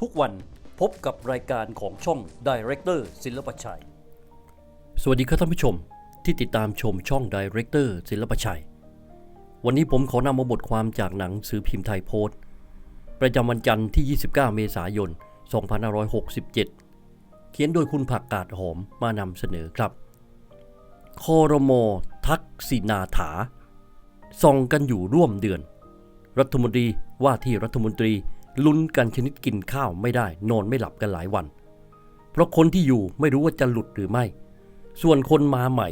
ทุกวันพบกับรายการของช่อง Director ศิลปชัย สวัสดีครับท่านผู้ชมที่ติดตามชมช่อง Director ศิลปชัย วันนี้ผมขอนำมาบทความจากหนังสือพิมพ์ไทยโพสต์ ประจำวันจันทร์ที่ 29 เมษายน 2567 เขียนโดยคุณผักกาดหอมมานำเสนอครับคอรมอทักษินาถาส่องกันอยู่ร่วมเดือน รัฐมนตรีว่าที่รัฐมนตรี ลุ้นกันชนิดกินข้าวไม่ได้ นอนไม่หลับกันหลายวัน เพราะคนที่อยู่ไม่รู้ว่าจะหลุดหรือไม่ ส่วนคนมาใหม่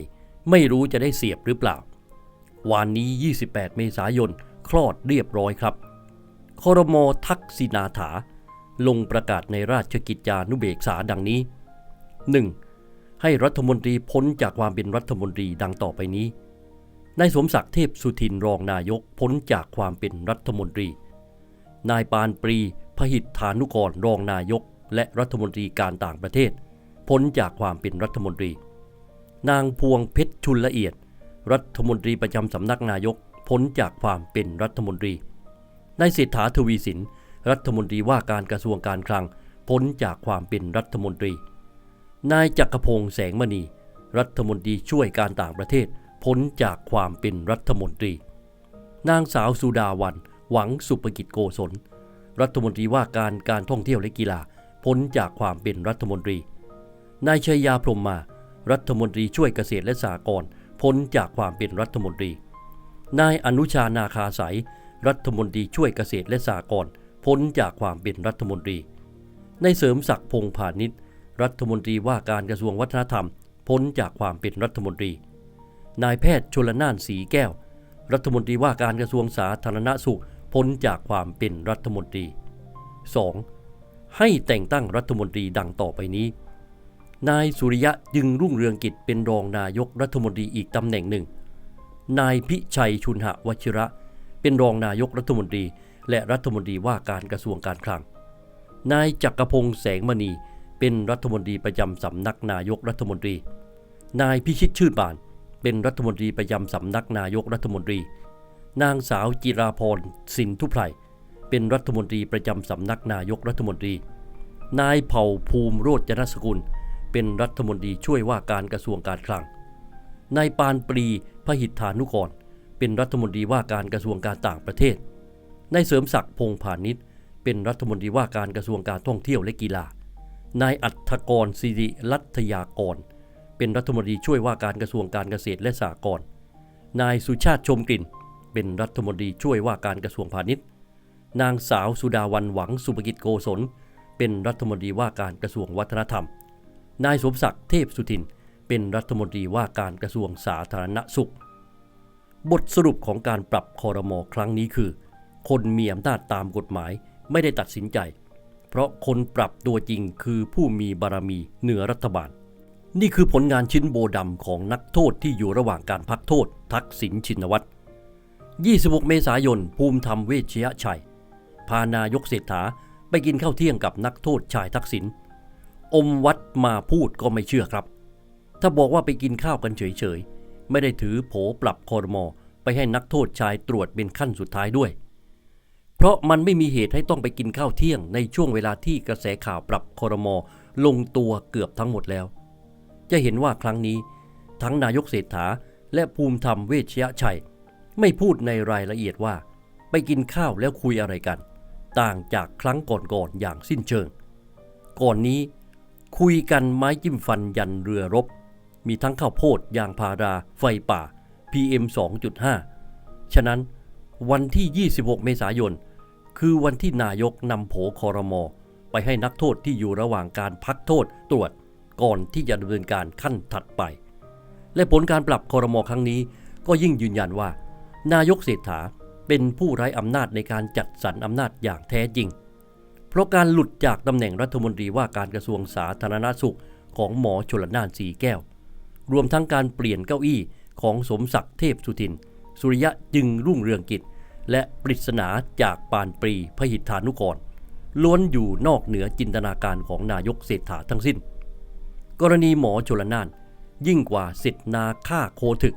ไม่รู้จะได้เสียบหรือเปล่าวันนี้ 28 เมษายน คลอดเรียบร้อยครับคอรมอทักษินาถา ลงประกาศในราชกิจจานุเบกษาดังนี้ 1. ให้รัฐมนตรีพ้นจากความเป็นรัฐมนตรีดังต่อไปนี้นายสมศักดิ์เทพสุทินรองนายกพ้นจากความเป็นรัฐมนตรี นายปานปรีพหิทธานุกรรองนายก และรัฐมนตรีการต่างประเทศ พ้นจากความเป็นรัฐมนตรี นางพวงเพชรชุนละเอียด รัฐมนตรีประจำสำนักนายก พ้นจากความเป็นรัฐมนตรีนายเศรษฐาทวีสิน รัฐมนตรีว่าการกระทรวงการคลัง พ้นจากความเป็นรัฐมนตรี นายจักรพงษ์แสงมณี รัฐมนตรีช่วยการต่างประเทศ พ้นจากความเป็นรัฐมนตรี นางสาวสุดาวัน หวังสุภกิจโกศล รัฐมนตรีว่าการการท่องเที่ยวและกีฬาพ้นจากความเป็นรัฐมนตรี นายชัยยาพรมมา รัฐมนตรีช่วยเกษตรและสหกรณ์พ้นจากความเป็นรัฐมนตรี นายอนุชานาคาสายรัฐมนตรีช่วยเกษตรและสหกรณ์พ้นจากความเป็นรัฐมนตรีนายเสริมศักดิ์พงษ์พาณิชย์รัฐมนตรีว่าการกระทรวงวัฒนธรรม พ้นจากความเป็นรัฐมนตรี นายแพทย์ชลน่านสีแก้ว รัฐมนตรีว่าการกระทรวงสาธารณสุข พ้นจากความเป็นรัฐมนตรี 2. ให้แต่งตั้งรัฐมนตรีดังต่อไปนี้ นายสุริยะยึงรุ่งเรืองกิจเป็นรองนายกรัฐมนตรีอีกตำแหน่งหนึ่ง นายพิชัยชุนหะวชิระ เป็นรองนายกรัฐมนตรี และรัฐมนตรีว่าการกระทรวงการคลัง นายจักรพงษ์แสงมณีเป็นรัฐมนตรีประจำสำนักนายกรัฐมนตรี นายพิชิตชื่นบาน เป็นรัฐมนตรีประจำสำนักนายกรัฐมนตรี นางสาวจิราพรสินทุไพรเป็นรัฐมนตรีประจำสำนักนายกรัฐมนตรี นายเผ่าภูมิโรจนสกุล เป็นรัฐมนตรีช่วยว่าการกระทรวงการคลัง นายปานปรีพหิทธานุกร เป็นรัฐมนตรีว่าการกระทรวงการต่างประเทศ นายเสริมศักดิ์พงษ์พาณิชย์เป็นรัฐมนตรีว่าการกระทรวงการท่องเที่ยวและกีฬา นายอัฐกรศิริรัตยากร เป็นรัฐมนตรีช่วยว่าการกระทรวงการเกษตรและสหกรณ์ นายสุชาติชมกลิ่น เป็นรัฐมนตรีช่วยว่าการกระทรวงพาณิชย์ นางสาวสุดาวันหวังสุภกิจโกศล เป็นรัฐมนตรีว่าการกระทรวงวัฒนธรรม นายสมศักดิ์เทพสุทิน เป็นรัฐมนตรีว่าการกระทรวงสาธารณสุข บทสรุปของการปรับคอรมอครั้งนี้คือ คนมีอำนาจตามกฎหมายไม่ได้ตัดสินใจ เพราะคนปรับตัวจริงคือผู้มีบารมีเหนือรัฐบาลนี่คือผลงานชิ้นโบดำของนักโทษที่อยู่ระหว่างการพักโทษ ทักษิณชินวัตร 26 เมษายน ภูมิธรรมเวชยชัย พานายกเศรษฐาไปกินข้าวเที่ยงกับนักโทษชายทักษิณ อมวัดมาพูดก็ไม่เชื่อครับ ถ้าบอกว่าไปกินข้าวกันเฉยๆ ไม่ได้ถือโผปรับคอรมอไปให้นักโทษชายตรวจเป็นขั้นสุดท้ายด้วย เพราะมันไม่มีเหตุให้ต้องไปกินข้าวเที่ยงในช่วงเวลาที่กระแสข่าวปรับคอรมอลงตัวเกือบทั้งหมดแล้ว จะเห็นว่าครั้งนี้ทั้งนายกเศรษฐาและภูมิธรรมเวชยชัย ไม่พูดในรายละเอียดว่า ไปกินข้าวแล้วคุยอะไรกัน ต่างจากครั้งก่อนๆอย่างสิ้นเชิง ก่อนนี้คุยกันไม้จิ้มฟันยันเรือรบ มีทั้งข้าวโพดยางพารา ไฟป่า PM 2.5 ฉะนั้นวันที่ 26 เมษายน คือวันที่นายกนำโผคอรมอไปให้นักโทษที่อยู่ระหว่างการพักโทษตรวจก่อนที่จะดำเนินการขั้นถัดไป และผลการปรับคอรมอครั้งนี้ก็ยิ่งยืนยันว่า นายกเศรษฐาเป็นผู้ไร้อำนาจในการจัดสรรอำนาจอย่างแท้จริง เพราะการหลุดจากตำแหน่งรัฐมนตรีว่าการกระทรวงสาธารณสุขของหมอชลนานสีแก้ว รวมทั้งการเปลี่ยนเก้าอี้ของสมศักดิ์เทพสุทิน สุริยะจึงรุ่งเรืองกิจ และปริศนาจากปานปรีพหิทธานุกร ล้วนอยู่นอกเหนือจินตนาการของนายกเศรษฐาทั้งสิ้น กรณีหมอชลนานยิ่งกว่าสิทธนาฆ่าโคถึก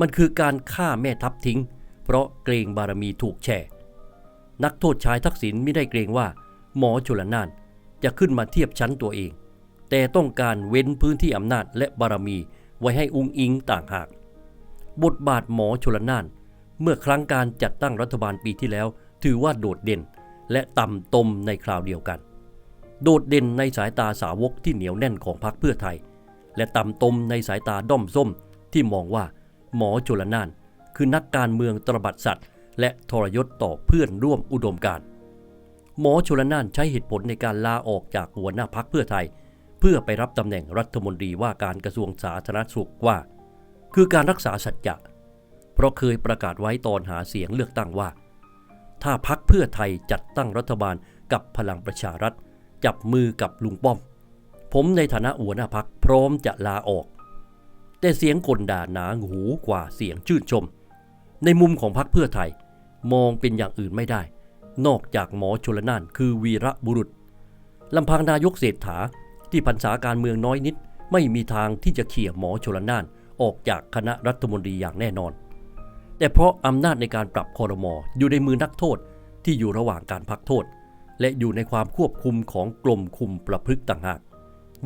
มันคือการฆ่าแม่ทัพทิ้ง เพราะเกรงบารมีถูกแช่ นักโทษชายทักษิณไม่ได้เกรงว่า หมอชลนานจะขึ้นมาเทียบชั้นตัวเอง แต่ต้องการเว้นพื้นที่อำนาจและบารมีไว้ให้อุงอิงต่างหาก บทบาทหมอชลนาน เมื่อครั้งการจัดตั้งรัฐบาลปีที่แล้ว ถือว่าโดดเด่น และต่ำตมในคราวเดียวกัน โดดเด่นในสายตาสาวกที่เหนียวแน่นของพรรคเพื่อไทย และต่ำตมในสายตาด้อมส้มที่มองว่า หมอชลนาน คือนักการเมืองตรบัดสัตว์ และทรยศต่อเพื่อนร่วมอุดมการหมอชลนานใช้เหตุผลในการลาออกจากหัวหน้าพักเพื่อไทย เพื่อไปรับตำแหน่งรัฐมนตรีว่าการกระทรวงสาธารณสุขว่า คือการรักษาสัจจะเพราะเคยประกาศไว้ตอนหาเสียงเลือกตั้งว่า ถ้าพักเพื่อไทยจัดตั้งรัฐบาลกับพลังประชารัฐ จับมือกับลุงป้อม ผมในฐานะหัวหน้าพักพร้อมจะลาออก แต่เสียงกลด่าหนาหูกว่าเสียงชื่นชม ในมุมของพรรคเพื่อไทย มองเป็นอย่างอื่นไม่ได้ นอกจากหมอชลนานคือวีระบุรุษลำพังนายกเศรษฐาที่พรรษาการเมืองน้อยนิด ไม่มีทางที่จะเขี่ยหมอชลนานออกจากคณะรัฐมนตรีอย่างแน่นอน แต่เพราะอำนาจในการปรับคอรมออยู่ในมือนักโทษที่อยู่ระหว่างการพักโทษ และอยู่ในความควบคุมของกรมคุมประพฤติต่างหาก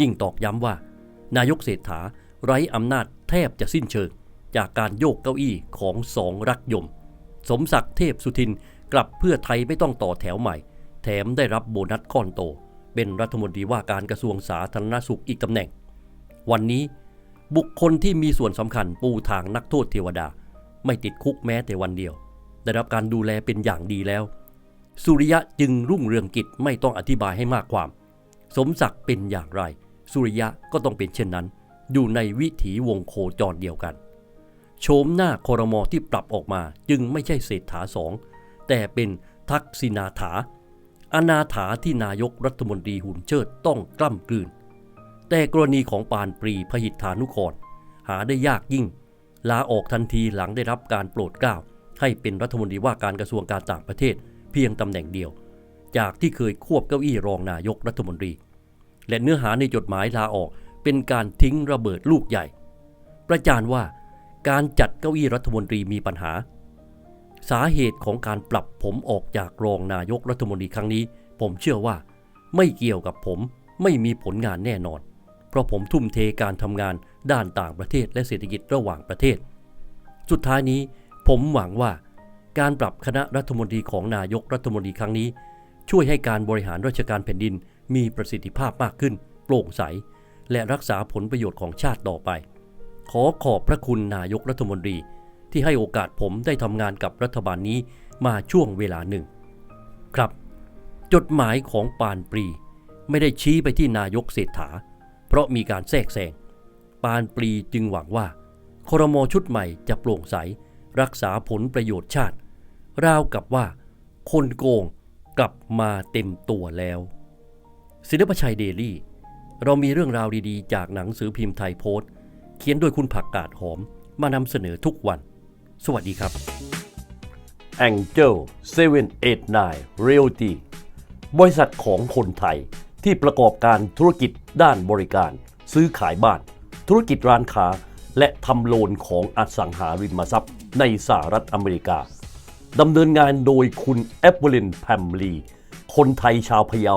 ยิ่งตอกย้ำว่า นายกเศรษฐา ไร้อำนาจแทบจะสิ้นเชิง จากการโยกเก้าอี้ของสองรักยม สมศักดิ์เทพสุทินกลับเพื่อไทยไม่ต้องต่อแถวใหม่ แถมได้รับโบนัสก้อนโต เป็นรัฐมนตรีว่าการกระทรวงสาธารณสุขอีกตำแหน่ง วันนี้บุคคลที่มีส่วนสำคัญปูทางนักโทษเทวดา ไม่ติดคุกแม้แต่วันเดียว ได้รับการดูแลเป็นอย่างดีแล้ว สุริยะจึงรุ่งเรืองกิจไม่ต้องอธิบายให้มากความ สมศักดิ์เป็นอย่างไร สุริยะก็ต้องเป็นเช่นนั้น อยู่ในวิถีวงโคจรเดียวกัน โฉมหน้าคอรมอที่ปรับออกมาจึงไม่ใช่เศรษฐาสอง แต่เป็นทักษิณาถา อนาถาที่นายกรัฐมนตรีหุ่นเชิดต้องกล้ำกลืน แต่กรณีของปานปรีพหิทธานุกรหาได้ยากยิ่ง ลาออกทันทีหลังได้รับการโปรดเกล้าให้เป็นรัฐมนตรีว่าการกระทรวงการต่างประเทศเพียงตำแหน่งเดียว จากที่เคยควบเก้าอี้รองนายกรัฐมนตรี และเนื้อหาในจดหมายลาออก เป็นการทิ้งระเบิดลูกใหญ่ ประจานว่าการจัดเก้าอี้รัฐมนตรีมีปัญหา สาเหตุของการปรับผมออกจากรองนายกรัฐมนตรีครั้งนี้ ผมเชื่อว่า ไม่เกี่ยวกับผมไม่มีผลงานแน่นอน เพราะผมทุ่มเทการทำงานด้านต่างประเทศและเศรษฐกิจระหว่างประเทศ สุดท้ายนี้ผมหวังว่าการปรับคณะรัฐมนตรีของนายกรัฐมนตรีครั้งนี้ ช่วยให้การบริหารราชการแผ่นดินมีประสิทธิภาพมากขึ้น โปร่งใส และรักษาผลประโยชน์ของชาติต่อไป ขอขอบพระคุณนายกรัฐมนตรี ที่ให้โอกาสผมได้ทำงานกับรัฐบาลนี้มาช่วงเวลาหนึ่ง ครับ จดหมายของปานปรี ไม่ได้ชี้ไปที่นายกเศรษฐา เพราะมีการแทรกแซงปานปรีจึงหวังว่าครมชุดใหม่จะโปร่งใส รักษาผลประโยชน์ชาติ ราวกับว่า คนโกงกลับมาเต็มตัวแล้วศิลปชัยเดลี่ เรามีเรื่องราวดีๆ จากหนังสือพิมพ์ไทยโพสต์ เขียนโดยคุณผักกาดหอม มานำเสนอทุกวัน สวัสดีครับ Angel 789 Realty บริษัทของคนไทยที่ประกอบการธุรกิจด้านบริการ ซื้อขายบ้าน ธุรกิจร้านค้า และทำโลนของอสังหาริมทรัพย์ในสหรัฐอเมริกาดำเนินงานโดยคุณแอปเปิลินแพมลี คนไทยชาวพะเยา